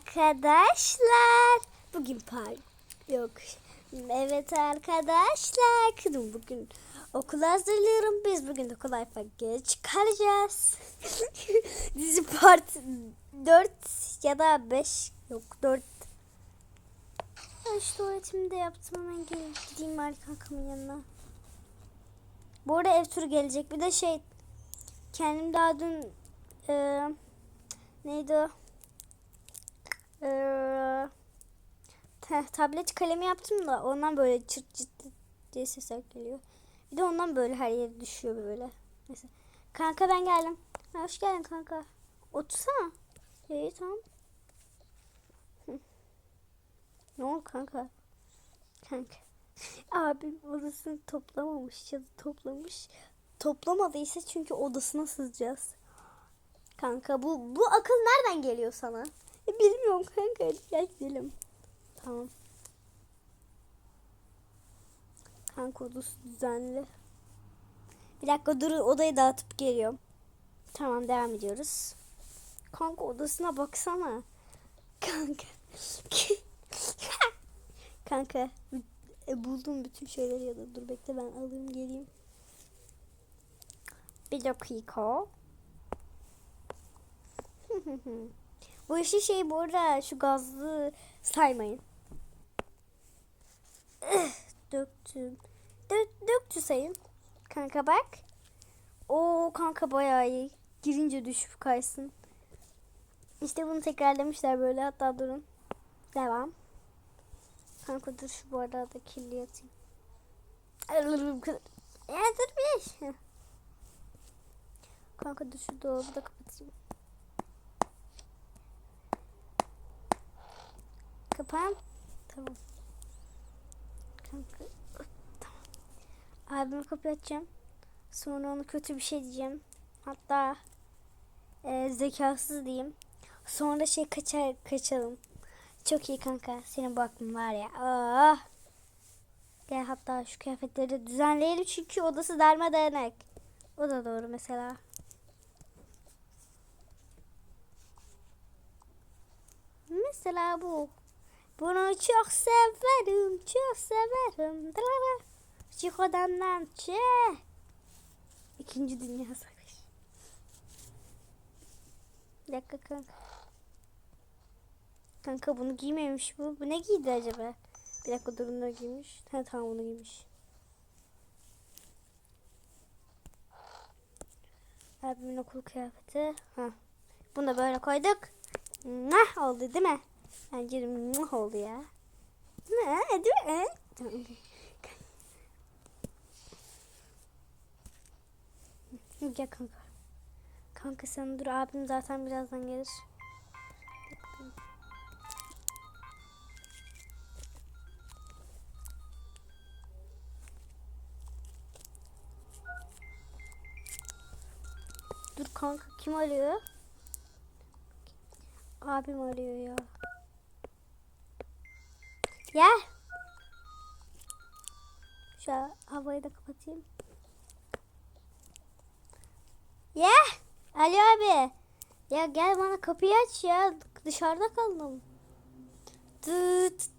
Arkadaşlar bugün park yok. Evet arkadaşlar kızım bugün okul hazırlıyorum. Biz bugün okul fark geç kalacağız. Dizi part 4 ya da 5 yok 4. İşte tuvaletimi de yaptım hemen. Gideyim bari kankamın yanına. Bu arada ev turu gelecek. Bir de şey kendim daha dün e, neydi o? Ee, tablet kalemi yaptım da ondan böyle çırt çırt diye sesler geliyor. Bir de ondan böyle her yere düşüyor böyle. Neyse. Kanka ben geldim. Ha, hoş geldin kanka. Otursana. İyi tamam. Ne oldu kanka? Kanka. Abim odasını toplamamış ya da toplamış. Toplamadıysa çünkü odasına sızacağız. Kanka bu bu akıl nereden geliyor sana? Bilmiyorum kanka. Hadi gidelim. Tamam. Kanka odası düzenli. Bir dakika dur odayı dağıtıp geliyorum. Tamam devam ediyoruz. Kanka odasına baksana. Kanka. kanka e, buldum bütün şeyleri ya da dur bekle ben alayım geleyim. Bir dakika. Bu işi şey bu arada şu gazlı saymayın. Ih, Döktüm. Dök, döktü sayın. Kanka bak. Oo kanka bayağı iyi. Girince düşüp kaysın. İşte bunu tekrarlamışlar böyle hatta durun. Devam. Kanka dur şu bu arada da kirli atayım. Ya dur bir. Kanka dur şu dolabı da kapatayım. Kapan. Tamam. Kanka. Tamam. Abime kapıyı açacağım. Sonra ona kötü bir şey diyeceğim. Hatta e, zekasız diyeyim. Sonra şey kaçar kaçalım. Çok iyi kanka. Senin bu aklın var ya. Ah. Gel hatta şu kıyafetleri düzenleyelim çünkü odası darmadağınık. O da doğru mesela. Mesela bu. Bunu çok severim, çok severim. Çık odamdan çık. İkinci Dünya Savaşı. Bir dakika kanka. Kanka bunu giymemiş bu. Bu ne giydi acaba? Bir dakika durun ne giymiş. Ha tamam bunu giymiş. Abimin okul kıyafeti. Ha. Bunu da böyle koyduk. Nah oldu değil mi? Bence nah oldu ya. Ha, Değil mi? Gel kanka. Kanka sen dur abim zaten birazdan gelir. Dur kanka kim arıyor? Abim arıyor ya. Gel. Şu havayı da kapatayım. Ya. Ali abi. Ya gel bana kapıyı aç ya. Dışarıda kaldım. Dıt.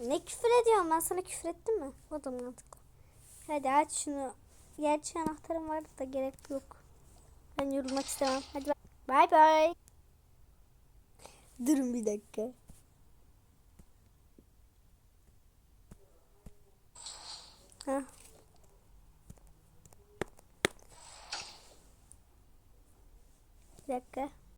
Ne küfür ediyorsun? Ben sana küfür ettim mi? O da mantıklı. Hadi aç şunu. Gerçi anahtarım vardı da gerek yok. Ben yorulmak istemem. Hadi bay bay. Durun bir dakika. Ha. Bir dakika.